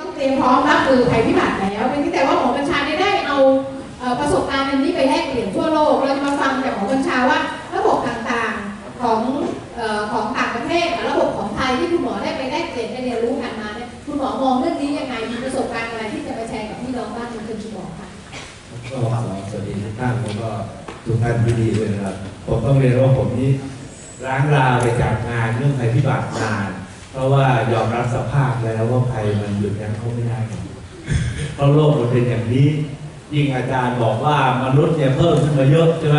ต้องเตรียมพร้อมรับมือภัยพิบัติแล้วเป็นที่แต่ว่าหมอบัญชาได้เอาเอประสบการณ์อันนี้ไปแลกเปลี่ยนทั่วโลก เราจะมาฟังจากหมอบัญชาว่าระบบต่างๆของอของต่างประเทศระบบของไทยที่คุณหมอได้ไปแลกเปลี่ยนไปเรียนรู้กันมาเนี่ยคุณหมอมองเรื่องนี้ยังไงมีประสบการณ์อะไรที่จะมาแชร์กับพี่น้องบ้างคุณคุณหมอคะก็สวัสดีทุกท่านแล้วก็ทุกท่านที่ดีด้วยนะครับผมต้องเรียนว่าผมนี่ล้างลาไปจากงานเรื่องภัยพิบัตินาน ราะว่ายอมรับสภาพแล้วว่าภัยมันหยุดยั้งเขาไม่ได้เพราะโลกมันเป็นอย่างนี้ยิ่งอาจารย์บอกว่ามนุษย์เนี่ยเพิ่มขึ้นมาเยอะใช่ไหม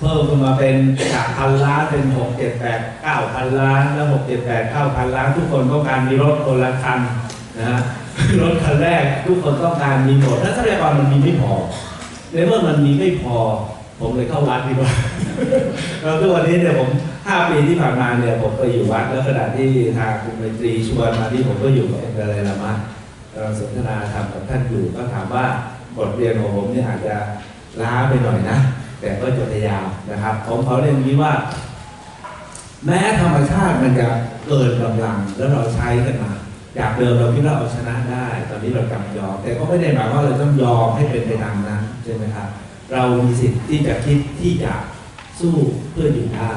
เพิ่มขึ้นมาเป็นจากพันล้านเป็นหกเจ็ดแปดเก้าพันล้านแล้วหกเจ็ดแปดเก้าพันล้าน ทุกคนต้องการมีรถคนละคันนะฮะรถคันแรกทุกคนต้องการมีหมดถ้าทรัพยากรมันมีไม่พอในเมื่อมันมีไม่พอ ผมเลยเข้าวัดดีกว่าแล้วทุกวันนี้เนี่ยผม ห้าปีที่ผ่านมาเนี่ยผมไปอยู่วัดแล้วขณะที่ทางคุณไมตรีชวนมาที่ผมก็อยู่กับอ็นเดรลามะกำลังสนทนาธรรมกับท่านอยู่ก็ถามว่าบทเรียนของผมเนี่ยอาจจะล้าไปหน่อยนะ แต่ก็จะพยายามนะครับ ผมเขอเรียนนี้ว่า แม้ธรรมชาติมันจะเกินกำลังแล้วเราใช้กันมาจากเดิมเราคิดว่าเอาชนะได้ ตอนนี้เราจำยอมแต่ก็ไม่ได้หมายว่าเราต้องยอมให้เป็นไปตามนั้นใช่ไหมครับ เรามีสิทธิ์ที่จะคิดที่จะสู้เพื่ออยู่ได้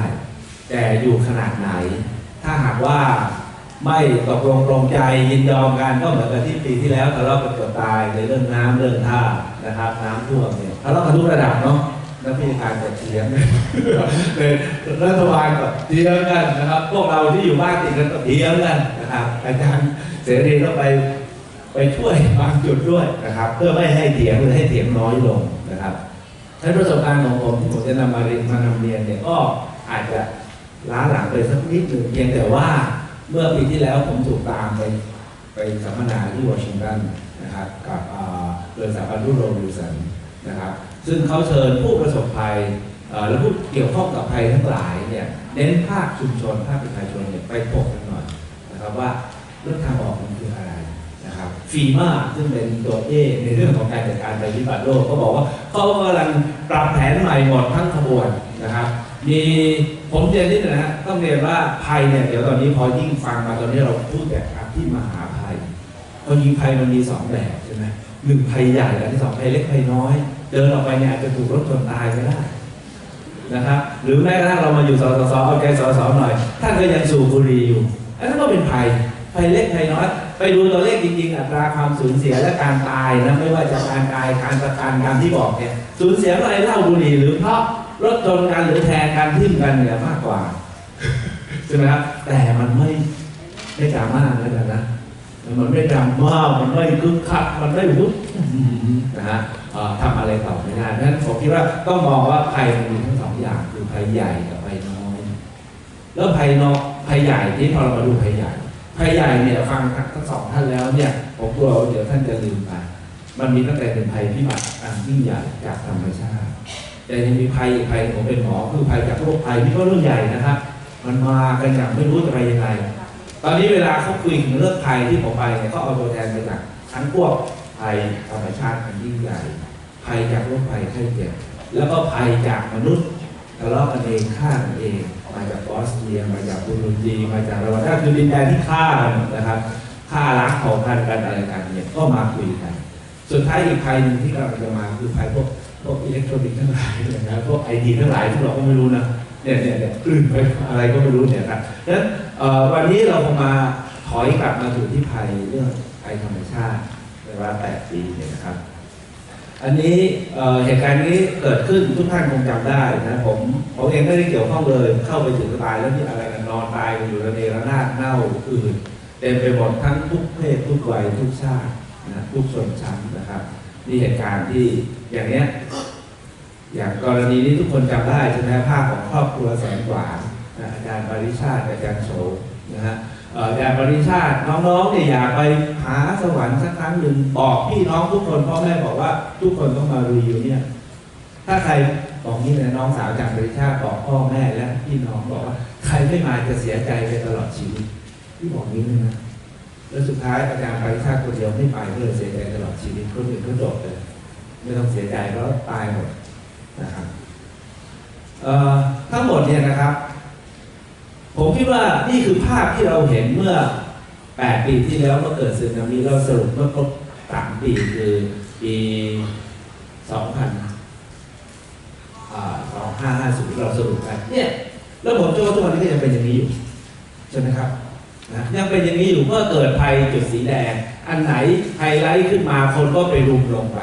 แต่อยู่ขนาดไหน ถ้าหากว่าไม่ตกลงปรงใจยินยอมกันก็เหมือนกับที่ปีที่แล้วทะเลาะกันเกือบตายในเรื่องน้ำเรื่องท่านะครับ น้ำท่วมเนี่ยทะเลาะกันทุกระดับเนาะนักพิธีการจะเถียงเลยรัฐบาลก็เถียงกันนะครับ พวกเราที่อยู่บ้านติดกันก็เถียงกันนะครับอาจารย์เสรีก็ไปไปช่วยบางจุดด้วยนะครับ เพื่อไม่ให้เถียงหรือให้เถียงน้อยลงนะครับใช้ประสบการณ์ของผมที่ผมจะนำมาเรียนมานำเรียนเนี่ยก็อาจจะ ล้าหลังไปสักนิดหนึ่งเพียงแต่ว่าเมื่อปีที่แล้วผมถูกตามไปไปสัมมนาที่วอชิงตันนะครับกับโดยสถาบันรุ่โรวิลสันนะครับซึ่งเขาเชิญผู้ประสบภัยและผู้เกี่ยวข้องกับภัยทั้งหลายเนี่ยเน้นภาคชุมชนภาคประชาชนเนี่ยไปถกกันหน่อยนะครับว่าเรื่องทางออกมันคืออะไรนะครับฟีมาซึ่งเป็นตัวเอในเรื่องของการจัดการภัยพิบัติโลกก็บอกว่าเขากำลังปรับแผนใหม่หมดทั้งขบวนนะครับ มีผมเรียนนิดนะฮะต้องเรียนว่าภัยเนี่ยเดี๋ยวตอนนี้พอยิ่งฟังมาตอนนี้เราพูดแต่อัที่มหาภัยความจริงภัยมันมีสองแบบใช่ไหมหนึ่งภัยใหญ่และที่สองภัยเล็กภัยน้อย เดินออกไปเนี่ยอาจจะถูกรถชนตายก็ได้นะครับ หรือแม้กระทั่งเรามาอยู่สสสเอาใจสสหน่อยท่านก็ยังสูบบุหรี่อยู่อันนั้นก็เป็นภัยภัยเล็กภัยน้อย ไปดูตัวเลขจริงๆ อัตราความสูญเสียและการตายนะไม่ว่าจะการตายการประกันการที่บอกเนี่ยสูญเสียอะไรเล้าบุหรี่หรือเพราะ รถชนกันหรือแทงกันทิ่มกันเนี่ยมากกว่าใช่ไหมครับแต่มันไม่ไม่ดราม่าแล้วกันนะมันไม่ดราม่ามันไม่คึกคักมันไม่วุ้บนะฮะทำอะไรต่อไม่ได้ดังนั้นผมคิดว่าต้องมองว่าภัยมันมีทั้งสองอย่างคือภัยใหญ่กับภัยน้อย แล้วภัยน้อยภัยใหญ่ที่พอเรามาดูภัยใหญ่ภัยใหญ่เนี่ยฟังทั้งสองท่านแล้วเนี่ยผมกลัวว่าเดี๋ยวท่านจะลืมไปมันมีตั้งแต่เป็นภัยพิบัติอันยิ่งใหญ่จากธรรมชาติ แต่ยังมีภัยอีกภัยหนึ่งผมเป็นหมอคือภัยจากโรคภัยที่ก็เรื่องใหญ่นะครับ มันมากันอย่างไม่รู้จะไปยังไง ตอนนี้เวลาเขาคุยถึงเรื่องภัยที่ผมไปเนี่ยเขาเอาตัวแทนมาจากทั้งพวกภัยธรรมชาติอันยิ่งใหญ่ภัยจากโรคภัยไข้เจ็บแล้วก็ภัยจากมนุษย์ทะเลาะกันเองฆ่ากันเองมาจากบอสเนียมาจากบุรุษดีมาจากรวาถ้าคือดินแดนที่ฆ่ากันนะครับฆ่าล้างเผ่าพันธุ์กันอะไรกันเนี่ยก็มาคุยกัน สุดท้ายอีกภัยหนึ่งที่กำลังจะมาคือภัยพวก พวกอิเล็กทรอนิกส์ทั้งหลายเนี่ยนะพวกไอดีทั้งหลายที่เราก็ไม่รู้นะเนี่ยเนี่ยเนี่ยกลืนไปอะไรก็ไม่รู้เนี่ยครับดังนั้นวันนี้เราคงมาถอยกลับมาสู่ที่ภัยเรื่องภัยธรรมชาติในเวลา8ปีเนี่ยนะครับ อันนี้เหตุการณ์นี้เกิดขึ้นทุกท่านคงจำได้นะผมผมเองไม่ได้เกี่ยวข้องเลยเข้าไปถึงก็ตายแล้วที่อะไรกันนอนตายกันอยู่ระเนระนาดเน่าอื่นเต็มไปหมดทั้งทุกเพศทุกวัยทุกชาตินะทุกชนชั้น นี่เหตุการณ์ที่อย่างเนี้ย อย่างกรณีนี้ทุกคนจำได้ใช่ไหมภาพของครอบครัวแสนกว่านอาจารย์ปริชาติอาจารย์โฉนะฮะอาจารย์ปริชาติน้องๆเนี่ยอยากไปหาสวรรค์สักครั้งหนึ่งบอกพี่น้องทุกคนพ่อแม่บอกว่าทุกคนต้องมารีวิวเนี่ย ถ้าใครบอกนี่นะน้องสาวอาจารย์ปริชาติบอกพ่อแม่และพี่น้องบอกว่าใครไม่มาจะเสียใจไปตลอดชีวิตพี่บอกนี้นะ แล้วสุดท้ายอาจารย์ไปชาติคนเดียวไม่ไปก็เลยเสียใจตลอดชีวิตคนอื่นก็จบเลยไม่ต้องเสียใจเพราะตายหมดนะครับทั้งหมดเนี่ยนะครับ ผมคิดว่านี่คือภาพที่เราเห็นเมื่อ 8 ปีที่แล้วเมื่อเกิดสึนามิเราสรุปเมื่อครบ3ปีคือปี2000อ่า2550 เราสรุปกันเนี่ย แล้วผมเชื่อว่าทุกวันนี้ก็ยังเป็นอย่างนี้อยู่ ใช่ไหมครับ นะยังเป็นอย่างนี้อยู่เมื่อเกิดภัยจุดสีแดง อันไหนไฮไลท์ขึ้นมาคนก็ไปรุมลงไป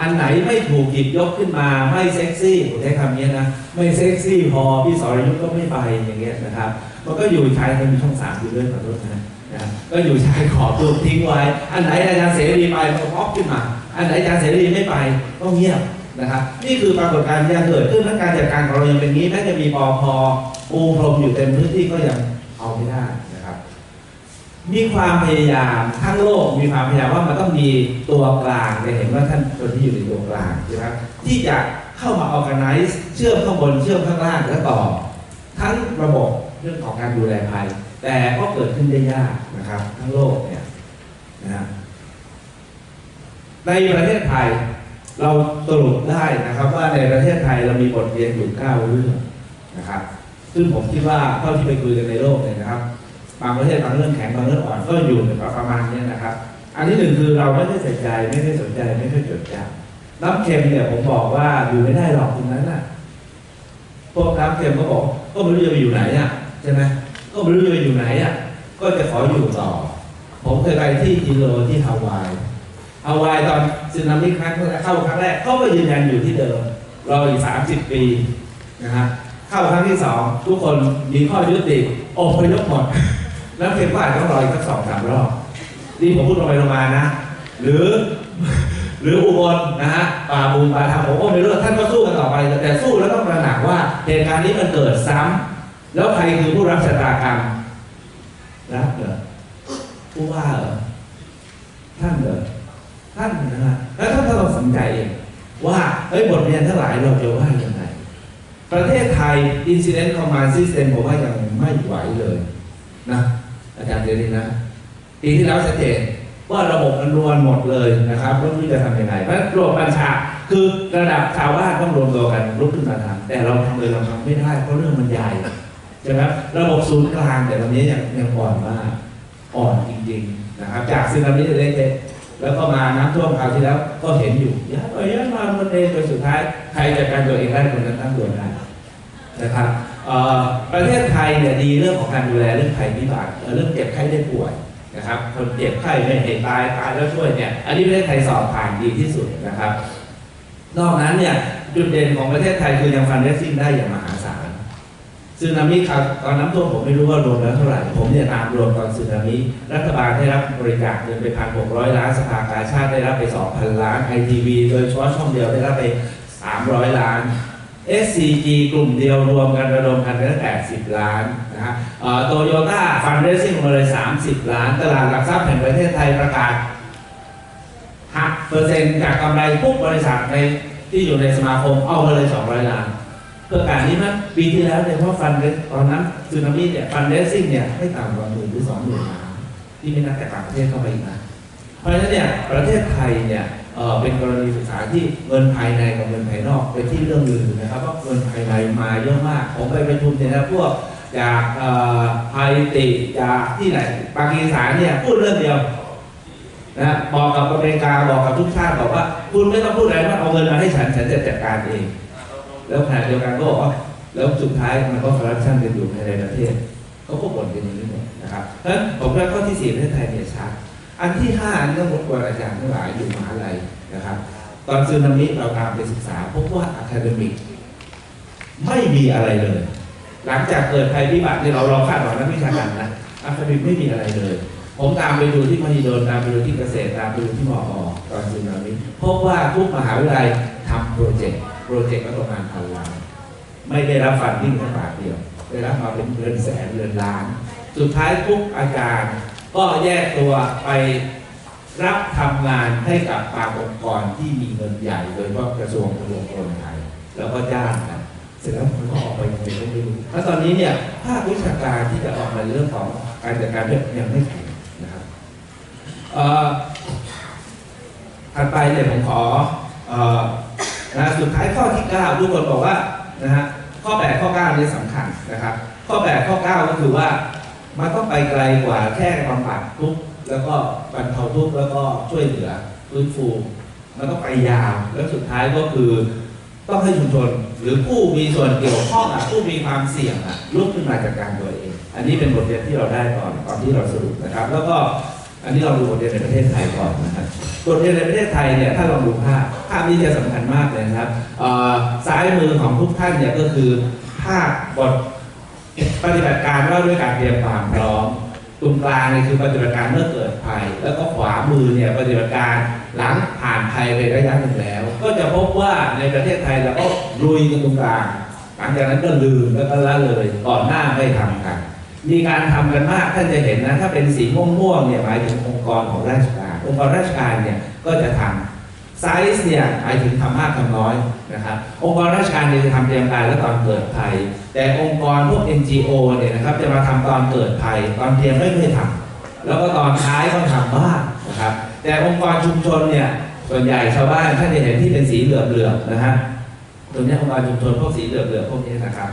อันไหนไม่ถูกหยิบยกขึ้นมาไม่เซ็กซี่ผมใช้คำนี้นะ ไม่เซ็กซี่พอพี่สรยุทธ์ก็ไม่ไปอย่างเงี้ยนะครับมันก็อยู่ชายมันมีช่องสามอยู่ด้วยขอโทษนะนะก็อยู่ชายขอบถูกทิ้งไว้ อันไหนอาจารย์เสรีไปก็ป๊อปขึ้นมา อันไหนอาจารย์เสรีไม่ไปก็เงียบนะครับนี่คือปรากฏการณ์ที่ยังเกิดขึ้นและการจัดการของเรายังเป็นงนี้แม้จะมีปอพปูพรมอยู่เต็มพื้นที่ก็ยังเอาไม่ได้นะ มีความพยายามทั้งโลกมีความพยายามว่ามันต้องมีตัวกลางจะเห็นว่าท่านคนที่อยู่ในตัวกลางใช่ไหมที่จะเข้ามา organize เชื่อมข้างบนเชื่อมข้างล่างและต่อ ทั้งระบบเรื่องของการดูแลภัย แต่ก็เกิดขึ้นได้ยากนะครับ ทั้งโลกเนี่ยนะฮะในประเทศไทยเราสรุปได้นะครับ ว่าในประเทศไทยเรามีบทเรียนอยู่เก้าเรื่องนะครับ ซึ่งผมคิดว่าเท่าที่ไปคุยกันในโลกเนี่ยนะครับ บางประเทศบางเรื่องแข็งบางเรื่องอ่อนก็อยู่ในประมาณนี้นะครับ อันที่หนึ่งคือเราไม่ได้ใส่ใจไม่ได้สนใจไม่ได้จดจำน้ำเค็มเนี่ยผมบอกว่าอยู่ไม่ได้หรอกตรงนั้นน่ะพวกน้ำเค็มก็บอกก็ไม่รู้จะไปอยู่ไหนอะใช่ไหมก็ไม่รู้จะไปอยู่ไหนอะก็จะขออยู่ต่อ ผมเคยไปที่จิโรที่ฮาวายฮาวายตอนสึนามิครั้งเข้าครั้งแรกเขาก็ยืนยันอยู่ที่เดิมรออีกสามสิบปีนะฮะเข้าครั้งที่สองทุกคนมีข้อยุติอพยพหมด แล้วเค็มก็อาจจะต้องรออีกสักสองสามรอบ นี่ผมพูดตรงไปตรงมานะ หรือ หรืออุบลนะฮะป่าบูมป่าทำผมก็ไม่รู้ท่านก็สู้กันต่อไป แต่สู้แล้วต้องระหนักว่าเหตุการณ์นี้มันเกิดซ้ำแล้วใครคือผู้รับชะตากรรมรับเหรอผู้ว่าเหรอท่านเหรอท่านนะฮะแล้วท่านก็ต้องสนใจเองว่าเฮ้ยบทเรียนทั้งหลายเราจะว่ายังไง ประเทศไทย Incident Command System ผมว่ายังไม่ไหวเลยนะ อาจารย์เจริญนะปีที่แล้วชัดเจนว่าระบบมันรวนหมดเลยนะครับแล้วไม่จะทำยังไงเพราะระบบบัญชาคือระดับชาวบ้านต้องรวมตัวกันลุกขึ้นมาทำแต่เราทำเลยเราทำไม่ได้เพราะเรื่องมันใหญ่ใช่ไหมระบบศูนย์กลางแต่ตอนนี้ยังยังอ่อนมากอ่อนจริงๆนะครับ จากซึนามิเล็กๆแล้วก็มาน้ำท่วมคราวที่แล้วก็เห็นอยู่ย้ายไปย้ายมามันเองจนสุดท้ายใครจัดการตัวเองได้คนนั้นตั้งตัวได้นะครับ ประเทศไทยเนี่ยดีเรื่องของการดูแลเรื่องภัยพิบัติเรื่องเจ็บไข้ได้ป่วยนะครับ คนเจ็บไข้ไม่เห็นตายตายแล้วช่วยเนี่ยอันนี้ประเทศไทยสอบผ่านดีที่สุดนะครับ นอกนั้นเนี่ยจุดเด่นของประเทศไทยคือยังฟันเรสซิ่งได้อย่างมหาศาลซึนามิครับตอนน้ำท่วมผมไม่รู้ว่ารวมแล้วเท่าไหร่ ผมเนี่ยตามรวมตอนซึนามิรัฐบาลได้รับบริจาคเงินไปพันหกร้อยล้านสภากาชาติได้รับไปสองพันล้านไอทีวีโดยเฉพาะช่องเดียวได้รับไปสามร้อยล้าน SCG กลุ่มเดียวรวมกันระดมกันไปตั้ง80 ล้านนะฮะโตโยต้าฟันเรซิ่งมาเลย 30 ล้าน ตลาดหลักทรัพย์แห่งประเทศไทยประกาศหักเปอร์เซ็นต์จากกำไรทุกบริษัทในที่อยู่ในสมาคมเอามาเลย 200 ล้านเพื่อการนี้นะปีที่แล้วเนี่ยเพราะฟันเรสตอนนั้นซึนามิเนี่ยฟันเรซิ่งเนี่ยไม่ต่ำกว่าหมื่นหรือสองหมื่นล้านที่ไม่นับแต่ต่างประเทศเข้าไปอีกนะเพราะฉะนั้นเนี่ยประเทศไทยเนี่ย เออเป็นกรณีศึกษาที่เงินภายในกับเงินภายนอกเป็นที่เรื่องลือนะครับว่าเงินภายในมาเยอะมาก ผมไปประชุมเนี่ยนะพวกจากเอ่อไฮติจากที่ไหนปากีสถานเนี่ยพูดเรื่องเดียวนะบอกกับอเมริกาบอกกับทุกชาติบอกว่า คุณไม่ต้องพูดอะไรว่าเอาเงินมาให้ฉันฉันจะจัดการเอง แล้วขณะเดียวกันก็บอกว่าแล้วสุดท้ายมันก็คอร์รัปชันกันอยู่ในประเทศเขาก็บ่นกันอย่างนี้นะครับเพราะฉะนั้นผมว่าข้อที่สี่ประเทศไทยเนี่ยชัด อันที่ห้าเรื่องรบกวนอาจารย์ทั้งหลายอยู่มหาลัยนะครับ ตอนซึนามิเราตามไปศึกษาพบว่าอะคาเดมิกไม่มีอะไรเลย หลังจากเกิดภัยพิบัติที่เราเราคาดหวังนักวิชาการนะอะคาเดมิกไม่มีอะไรเลย ผมตามไปดูที่มหิดลตามไปดูที่เกษตรตามไปดูที่มอตอนซึนามิพบว่าทุกมหาวิทยาลัยทำโปรเจกต์โปรเจกต์ก็ประมาณพันล้านไม่ได้รับฟันดิ้งแค่บาทเดียวได้รับมาเป็นเงินแสนเงินล้าน สุดท้ายทุกอาจารย์ ก็แยกตัวไปรับทำงานให้กับบางองค์กรที่มีเงินใหญ่โดยเฉพาะกระทรวงกระทรวงคนไทยแล้วก็จ้างกันเสร็จแล้วมันก็ออกไปยังไม่รู้แล้วตอนนี้เนี่ยภาควิชาการที่จะออกมาเรื่องของการจัดการเรื่องยังไม่แข็งนะครับอ่อถัดไปเนี่ยผมขอออนะสุดท้ายข้อที่ 9 ทุกคนบอกว่านะฮะข้อ 8 ข้อ 9 นี่สำคัญนะครับ ข้อ 8 ข้อ 9 ก็คือว่า มันต้องไปไกลกว่าแค่บำบัดทุกข์แล้วก็บรรเทาทุกข์แล้วก็ช่วยเหลือฟื้นฟูมันต้องไปยาวแล้วสุดท้ายก็คือต้องให้ชุมชน หรือผู้มีส่วนเกี่ยวข้องอะผู้มีความเสี่ยงอะลุกขึ้นมาจัดการตัวเอง อันนี้เป็นบทเรียนที่เราได้ก่อนก่อนที่เราสรุปนะครับ แล้วก็อันนี้เราดูบทเรียนในประเทศไทยก่อนนะครับบทเรียนในประเทศไทยเนี่ยถ้าลองดูภาพภาพนี้จะสำคัญมากเลยนะครับซ้ายมือของทุกท่านเนี่ยก็คือภาพบท ปฏิบัติการว่าด้วยการเตรียมความพร้อมตรงกลางนี่คือปฏิบัติการเมื่อเกิดภัย แล้วก็ขวามือเนี่ยปฏิบัติการหลังผ่านภัยไประยะหนึ่งแล้ว ก็จะพบว่าในประเทศไทยเราก็ลุยกันตรงกลางหลังจากนั้นก็ลืมแล้วก็ละเลยก่อนหน้าไม่ทำกัน มีการทำกันมากท่านจะเห็นนะถ้าเป็นสีม่วงๆเนี่ยหมายถึงองค์กรของราชการ องค์กรราชการเนี่ยก็จะทำ ไซส์เนี่ยหมายถึงทำมากทำน้อยนะครับ องค์กรราชการเนี่ยจะทำเตรียมการและตอนเกิดภัย แต่องค์กรพวก NGO เนี่ยนะครับจะมาทำตอนเกิดภัย ตอนเตรียมไม่เคยทำแล้วก็ตอนท้ายก็ทำบ้างนะครับ แต่องค์กรชุมชนเนี่ยส่วนใหญ่ชาวบ้านท่านจะเห็นที่เป็นสีเหลือบๆนะฮะตรงนี้องค์กรชุมชนพวกสีเหลือบๆพวกนี้นะครับ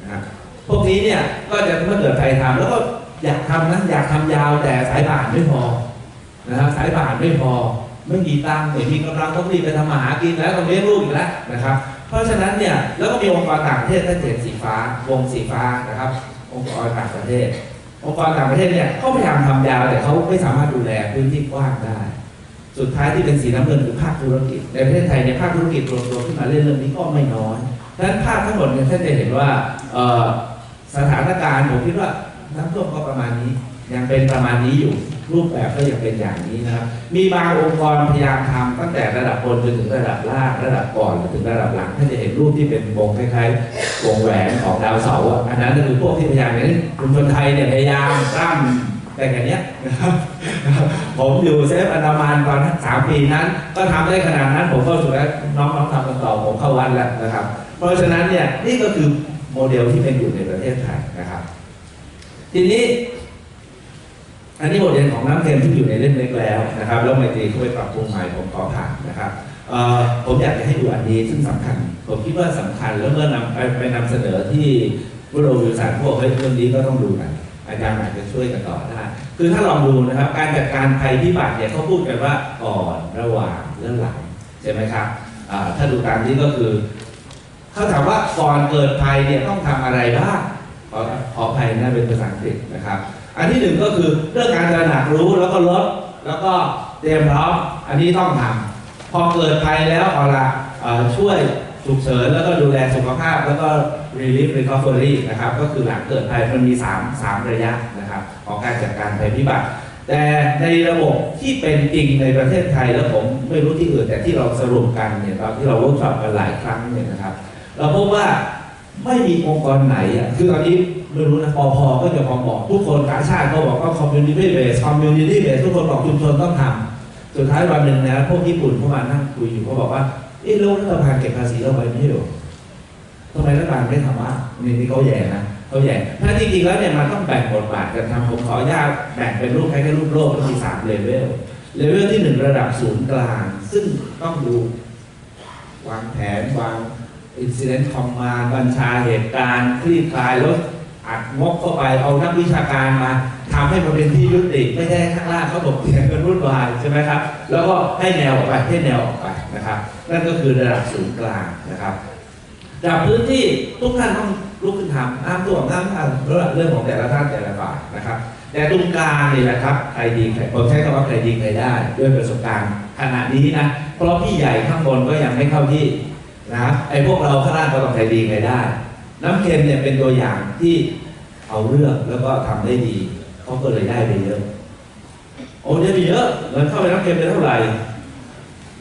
นะครับพวกนี้เนี่ยก็จะเมื่อเกิดใครทำแล้วก็อยากทำนะอยากทำยาวแต่สายป่านไม่พอนะครับสายป่านไม่พอ ไม่มีตังค์ไม่มีกำลังต้องรีบไปทำมาหากินแล้วต้องเลี้ยงลูกอีกแล้วนะครับ เพราะฉะนั้นเนี่ยแล้วก็มีองค์กรต่างประเทศท่านเห็นสีฟ้าวงสีฟ้านะครับ องค์กรต่างประเทศ องค์กรต่างประเทศเนี่ยเขาพยายามทำยาวแต่เขาไม่สามารถดูแลพื้นที่กว้างได้ สุดท้ายที่เป็นสีน้ำเงินคือภาคธุรกิจ ในประเทศไทยเนี่ยภาคธุรกิจรวมตัวขึ้นมาเล่นเรื่องนี้ก็ไม่น้อยดังนั้นภาพทั้งหมดเนี่ยท่านจะเห็นว่าสถานการณ์ผมคิดว่าน้ำท่วมก็ประมาณนี้ยังเป็นประมาณนี้อยู่ รูปแบบก็ยังเป็นอย่างนี้นะครับ มีบางองค์กรพยายามทำตั้งแต่ระดับบนจนถึงระดับล่างระดับก่อนจนถึงระดับหลังท่านจะเห็นรูปที่เป็นวงคล้ายๆวงแหวนของดาวเสาร์อะอันนั้นก็คือพวกที่พยายามอย่างนี้ชุมชนไทยเนี่ยพยายามร่ำแต่อย่างเนี้ยนะครับผมอยู่เซฟอันดามันตอนสามปีนั้น ก็ทำได้ขนาดนั้นผมก็สุดแล้วน้องๆทำกันต่อผมเข้าวันแล้วนะครับ เพราะฉะนั้นเนี่ยนี่ก็คือโมเดลที่เป็นอยู่ในประเทศไทยนะครับ ทีนี้ อันนี้บทเรียนของน้ำเค็มที่อยู่ในเล่มเล็กแล้วนะครับแล้วไมตรีเข้าไปปรับปรุงใหม่ผมขอผ่านนะครับผมอยากจะให้ดูอันนี้ซึ่งสำคัญ ผมคิดว่าสำคัญแล้วเมื่อนำไปไปนำเสนอที่ผู้โรวิวสันพวกเฮ้ยเรื่องนี้ก็ต้องดูกันอาจารย์อาจจะช่วยกันต่อได้คือถ้าลองดูนะครับ การจัดการภัยพิบัติเนี่ยเขาพูดกันว่าก่อนระหว่างและหลังใช่ไหมครับถ้าดูตามนี้ก็คือเขาถามว่าก่อนเกิดภัยเนี่ยต้องทำอะไรบ้างขอขอภัยนะเป็นภาษาอังกฤษนะครับ อันที่หนึ่งก็คือเรื่องการตระหนักรู้แล้วก็ลดแล้วก็เตรียมพร้อมอันนี้ต้องทำพอเกิดภัยแล้วเอาละช่วยฉุกเฉินแล้วก็ดูแลสุขภาพแล้วก็ relief recovery นะครับก็คือหลังเกิดภัยมันมี 3 3 ระยะนะครับของการจัดการภัยพิบัติ แต่ในระบบที่เป็นจริงในประเทศไทยแล้วผมไม่รู้ที่อื่นแต่ที่เราสรุปกันเนี่ยตอนที่เราเวิร์กช็อปกันหลายครั้งเนี่ยนะครับ เราพบว่าไม่มีองค์กรไหนอะคือตอนนี้ ไม่รู้นะปอพอก็จะพอบอกทุกคนการชาติก็บอกก็ community based community based ทุกคนบอกชุมชนต้องทำสุดท้ายวันหนึ่งนะพวกญี่ปุ่นเข้ามานั่งคุยอยู่เขาบอกว่าเอ๊ะแล้วรัฐบาลเก็บภาษีเราไว้ไม่ใช่หรอทำไมรัฐบาลไม่ทำว่านี่นี่เขาแย่นะเขาแย่ถ้าจริงๆแล้วเนี่ยมันต้องแบ่งบทบาทกันทำผมขออนุญาตแบ่งเป็นรูปคล้ายๆรูปโลกแล้วมีสามเลเวลเลเวลที่หนึ่งระดับศูนย์กลาง ซึ่งต้องดูวางแผนวาง incident command บัญชาเหตุการณ์คลี่คลายล้ว อัดงบเข้าไปเอานักวิชาการมาทำให้มันเป็นที่ยุติไม่ได้ข้างล่างเขาบอกเถียงกันรุ่นวายใช่ไหมครับ แล้วก็ให้แนวออกไปให้แนวออกไปนะครับ นั่นก็คือระดับศูนย์กลางนะครับระดับพื้นที่ทุกท่านต้องลุกขึ้นทำอ้ามตัวน้ำท่านเรื่องของแต่ละท่านแต่ละฝ่ายนะครับ แต่ตรงกลางนี่แหละครับใครดีใครผมใช้คำว่าใครดีใครได้ ด้วยประสบการณ์ขณะนี้นะเพราะพี่ใหญ่ข้างบนก็ยังไม่เข้าที่นะไอ้พวกเราข้างล่างก็ต้องใครดีใครได้ น้ำเค็มเนี่ยเป็นตัวอย่างที่เอาเรื่องแล้วก็ทำได้ดีเขาก็เลยได้ไปเยอะโอ้ได้ไปเยอะเงินเข้าไปน้ำเค็มไปเท่าไหร่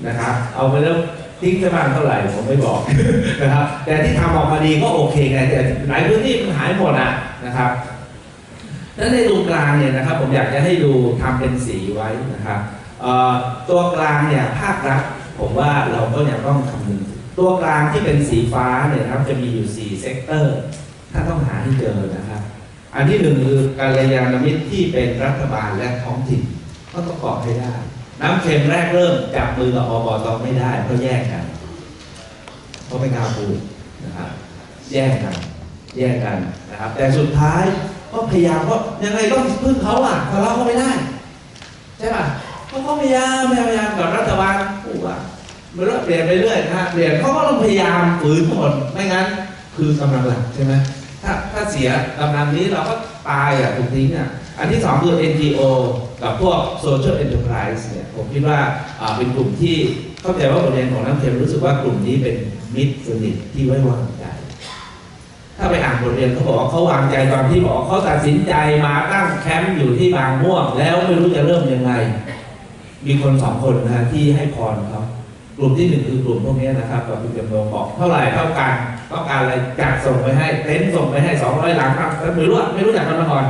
นะครับเอาไปแล้วทิ้งไปบ้างเท่าไหร่ผมไม่บอกนะครับ แต่ที่ทำออกมาดีก็โอเคไงแต่หลายพื้นที่มันหายหมดอะนะครับแล้วในตรงกลางเนี่ยนะครับ ผมอยากจะให้ดูทำเป็นสีไว้นะครับตัวกลางเนี่ยภาครัฐผมว่าเราก็ยังต้องคำนึง ตัวกลางที่เป็นสีฟ้าเนี่ยนะครับจะมีอยู่ 4 เซกเตอร์ถ้าต้องหาให้เจอนะครับ อันที่หนึ่งคือการยานมิตรที่เป็นรัฐบาลและท้องถิ่นก็ต้องเกาะให้ได้ น้ำเค็มแรกเริ่มจับมือกับอบตไม่ได้เพราะแยกกันเพราะไม่กล้าพูดนะครับแยกกันแยกกันนะครับ แต่สุดท้ายก็พยายามก็ยังไงก็พึ่งเขาอะทะเลาก็ไม่ได้ใช่ป่ะเขาก็พยายามพยายามกับรัฐบาลพูดว่า เมื่อเปลี่ยนไปเรื่อยนะฮะเปลี่ยนเขาก็ต้องพยายามฝืนทนไม่งั้น คือกำลังหลักใช่ไหมถ้าถ้าเสียกำลังนี้เราก็ตายอะถูกทิ้งอะอันที่สองคือ NGO กับพวก Social Enterprise เนี่ยผมคิดว่าอ่าเป็นกลุ่มที่เข้าใจว่าบทเรียนของน้ำเค็มรู้สึกว่ากลุ่มนี้เป็นมิตรสนิทที่ไว้วางใจ ถ้าไปอ่านบทเรียนเขาบอกว่าเขาวางใจตอนที่บอกเขาตัดสินใจมาตั้งแคมป์อยู่ที่บางม่วงแล้วไม่รู้จะเริ่มยังไง มีคนสองคนนะฮะที่ให้พรเขา กลุ่มที่หนึ่งคือกลุ่มพวกนี้นะครับกับคุณจำนงบอกเท่าไหร่เท่ากันต้องการอะไรจัดส่งไปให้ เต็นท์ส่งไปให้สองร้อยหลังครับแล้วไม่รู้ไม่รู้จักกันมาก่อน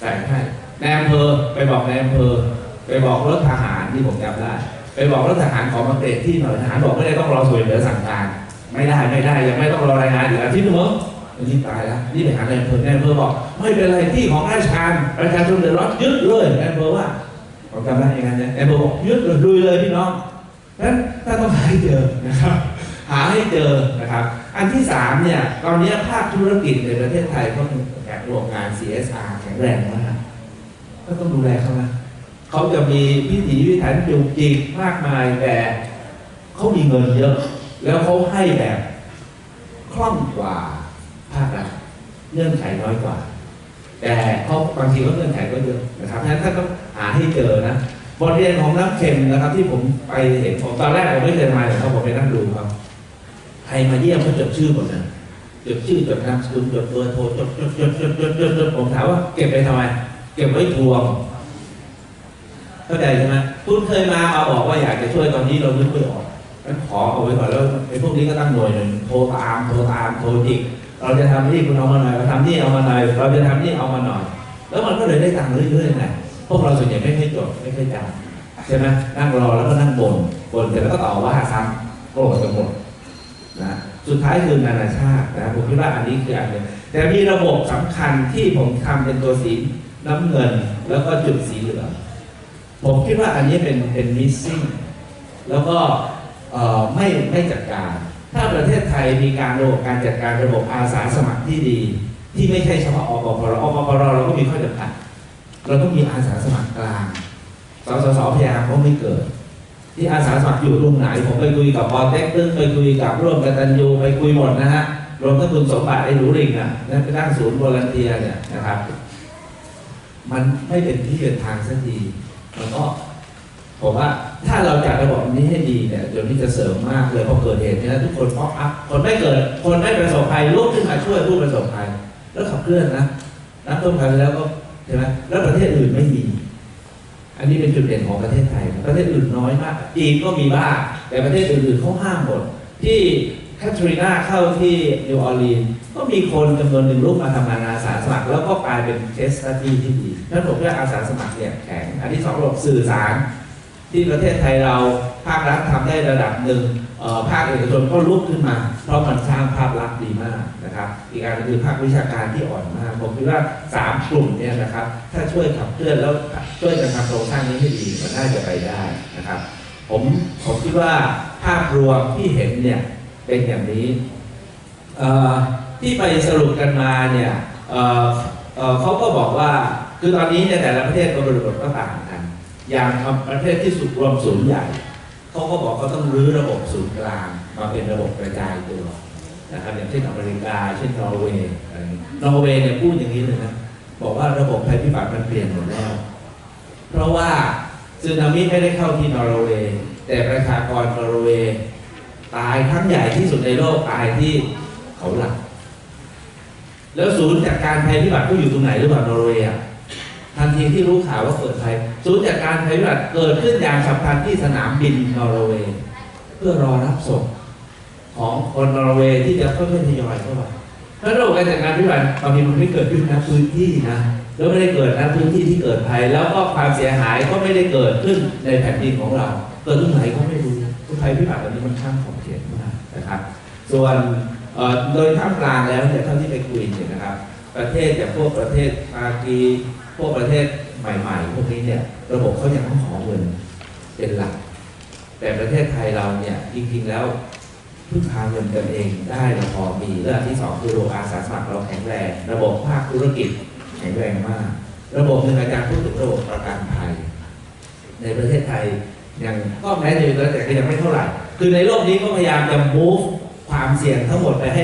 แต่ให้ในอำเภอไปบอกในอำเภอ ไปบอกรถทหารที่ผมจำได้ ไปบอกรถทหารของมาเกรดที่หน่วยทหารบอกไม่ได้ต้องรอส่วนเหลือสั่งการ ไม่ได้ไม่ได้ยังไม่ต้องรอรายงานอีกอาทิตย์นึงมั้งอันนี้ตายแล้วนี่ไปหาในอำเภอในอำเภอบอกไม่เป็นไรที่ของราชการประชาชนเดือดร้อนยึดเลยในอำเภอว่าผมจำได้ย่างนั้นนะในอำเภอบอกยึดเลยลุยเลยพี่น้อง นั้นถ้าต้องหาให้เจอนะครับ หาให้เจอนะครับ อันที่สามเนี่ยตอนนี้ภาคธุรกิจในประเทศไทยก็มีแข่งรวมงาน CSR แข็งแรงมากก็ต้องดูแลเขานะเขาจะมีพิถีพิถันจุกจิกมากมายแต่เขามีเงินเยอะ แล้วเขาให้แบบคล่องกว่าภาครัฐเงื่อนไขน้อยกว่า แต่เขาบางทีก็เงื่อนไขก็เยอะนะครับฉะนั้นท่านต้องหาให้เจอนะ บทเรียนของน้ำเค็มนะครับ ที่ผมไปเห็นผมตอนแรกผมไม่เคยมาแต่เขาผมไปนั่งดูครับใครมาเยี่ยมเขาจดชื่อหมดนะจดชื่อจดนามสกุลจดเบอร์โทรจดจดจดจดจดจดจดผมถามว่าเก็บไปทำไม เก็บไว้ทวงเข้าใจใช่ไหมคุณเคยมาเอาบอกว่าอยากจะช่วยตอนนี้เรานึกไม่ออกงั้นขอเอาไว้ก่อนแล้วไอ้พวกนี้ก็ตั้งหน่วยหนึ่งโทรตามโทรตามโทรจิกเราจะทำนี่คุณเอามาหน่อยเราทำนี่เอามาหน่อยเราจะทำนี่เอามาหน่อย แล้วมันก็เลยได้ตังค์เรื่อยๆไง พวกเราส่วนใหญ่ไม่ค่อยจดไม่ค่อยจำใช่ไหมนั่งรอแล้วก็นั่งบ่นบ่นเสร็จแล้วก็ต่อว่าซ้ำโกรธกันหมดนะสุดท้ายคือนานาชาตินะผมคิดว่าอันนี้คืออันหนึ่งแต่มีระบบสำคัญที่ผมทำเป็นตัวสีน้ำเงินแล้วก็จุดสีเหลืองผมคิดว่าอันนี้เป็นเป็น missing แล้วก็ไม่ไม่จัดการ ถ้าประเทศไทยมีการระบบการจัดการระบบอาสาสมัครที่ดี ที่ไม่ใช่เฉพาะอปปรอปปรเราก็มีข้อจำกัด เราต้องมีอาสาสมัครกลางสสสพยายามก็ไม่เกิด ที่อาสาสมัครอยู่ตรงไหน ผมไปคุยกับปอเต็กตึ้งไปคุยกับร่วมกันตันยูไปคุยหมดนะฮะรวมทั้งคุณสมบัติไอ้หนูริงอะนั่นไปตั้งศูนย์วอลันเทียเนี่ยนะครับ มันไม่เป็นที่เป็นทางสักทีมันก็ผมว่าถ้าเราจัดระบบนี้ให้ดีเนี่ยเดี๋ยวนี้จะเสริมมากเลยพอเกิดเหตุเนี่ยทุกคนป๊อปอัพคนไม่เกิด คนไม่ประสบภัยลุกขึ้นมาช่วยผู้ประสบภัย แล้วขับเคลื่อนนะนักต้มกันแล้วก็ ช่ไหมแล้วประเทศอื่นไม่มี อันนี้เป็นจุดเด่นของประเทศไทย ประเทศอื่นน้อยมาก จีนก็มีบ้าง แต่ประเทศอื่นๆเขาห้ามหมด ที่แคทรีนาเข้าที่นิวออร์ลีนส์ก็มีคนจำนวนหนึ่งลุกมาทำงานอาสาสมัคร แล้วก็กลายเป็นเคสตัดดี้ที่ดีนั่นผมเรียกอาสาสมัครเนี่ยแข็ง อันที่สองระบบสื่อสาร ที่ประเทศไทยเราภาครัฐทำได้ระดับหนึ่ง ภาคเอกชนก็ลุกขึ้นมา เพราะมันสร้างภาพลักษณ์ดีมากนะครับ อีกอันคือภาควิชาการที่อ่อนมาก ผมคิดว่าสามกลุ่มเนี่ยนะครับ ถ้าช่วยขับเคลื่อนแล้วช่วยกันทำโครงสร้างนี้ให้ดีมันน่าจะไปได้นะครับ ผมผมคิดว่าภาพรวมที่เห็นเนี่ยเป็นอย่างนี้ที่ไปสรุปกันมาเนี่ยเเเขาก็บอกว่าคือตอนนี้เนี่ยแต่ละประเทศก็บริบทก็ต่างกัน อย่างประเทศที่สุดรวมศูนย์ใหญ่ เขาก็บอกเขาต้องรื้อระบบศูนย์กลางมาเป็นระบบกระจายตัวนะครับอย่างเช่นอเมริกาเช่นนอร์เวย์นอร์เวย์เนี่ยพูดอย่างนี้เลยนะบอกว่าระบบภัยพิบัติมันเปลี่ยนหมดแล้ว เพราะว่าสึนามิไม่ได้เข้าที่นอร์เวย์แต่ประชากรนอร์เวย์ตายครั้งใหญ่ที่สุดในโลกตายที่เขาหลัก แล้วศูนย์จัดการภัยพิบัติก็อยู่ตรงไหนหรือเปล่านอร์เวย์ ทันทีที่รู้ข่าวว่าเกิดภัยศูนย์จัดการภัยพิบัติเกิดขึ้นอย่างฉับพลันที่สนามบินนอร์เวย์เพื่อรอรับศพของคนนอร์เวย์ที่จะค่อยๆทยอยเข้ามาเพราระบบการจัดการภัยพิบัติบางทีมันไม่เกิดขึ้นณพื้นที่นะแล้วไม่ได้เกิดณพื้นที่ที่เกิดภัย แล้วก็ความเสียหายก็ไม่ได้เกิดขึ้นในแผ่นดินของเรา เกิดตรงไหนก็ไม่รู้ภัยพิบัติอันนี้มันข้ามขอบเขตมากนะครับ ส่วนโดยท่ามกลางแล้วเนี่ยเท่าที่ไปคุยเนี่ยนะครับ ประเทศอย่างพวกประเทศปากี วกประเทศใหม่ๆ พวกนี้เนี่ยระบบเขายังต้องขอเงินเป็นหลัก แต่ประเทศไทยเราเนี่ยจริงๆแล้วพึ่งพาเงินกันเองได้เราพอมีและอันที่สองคือระบบอาสาสมัครเราแข็งแรง ระบบภาคธุรกิจแข็งแรงมาก ระบบหนึ่งอาจารย์พูดถึงระบบประกันภัย ในประเทศไทยยังก็แม้จะอยู่แล้วแต่ก็ยังไม่เท่าไหร่ คือในโลกนี้ก็พยายามจะ move ความเสี่ยงทั้งหมดไปให้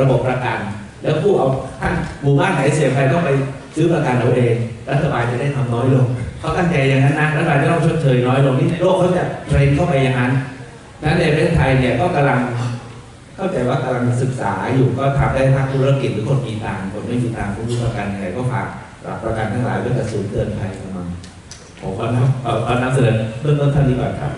ระบบประกัน แล้วผู้เอาท่านหมู่บ้านไหนเสี่ยงไปต้องไป ซื้อประกันเอาเองรัฐบาลจะได้ทำน้อยลงเขาตั้งใจอย่างนั้นนะรัฐบาลจะต้องชดเชยน้อยลงนี่ในโลกเขาจะเทรนเข้าไปอย่างนั้นนั้นในประเทศไทยเนี่ยก็กำลังเข้าใจว่ากำลังศึกษาอยู่ก็ทำได้ทั้งธุรกิจหรือคนมีตังค์คนไม่มีตังค์ผู้รู้ประกันยังไงก็ฝากหลักประกันทั้งหลายไว้กับศูนย์เตือนภัยกำลังผมขอนำเอ่อขอนำเสนอเบื้องต้นท่านี้ก่อนครับ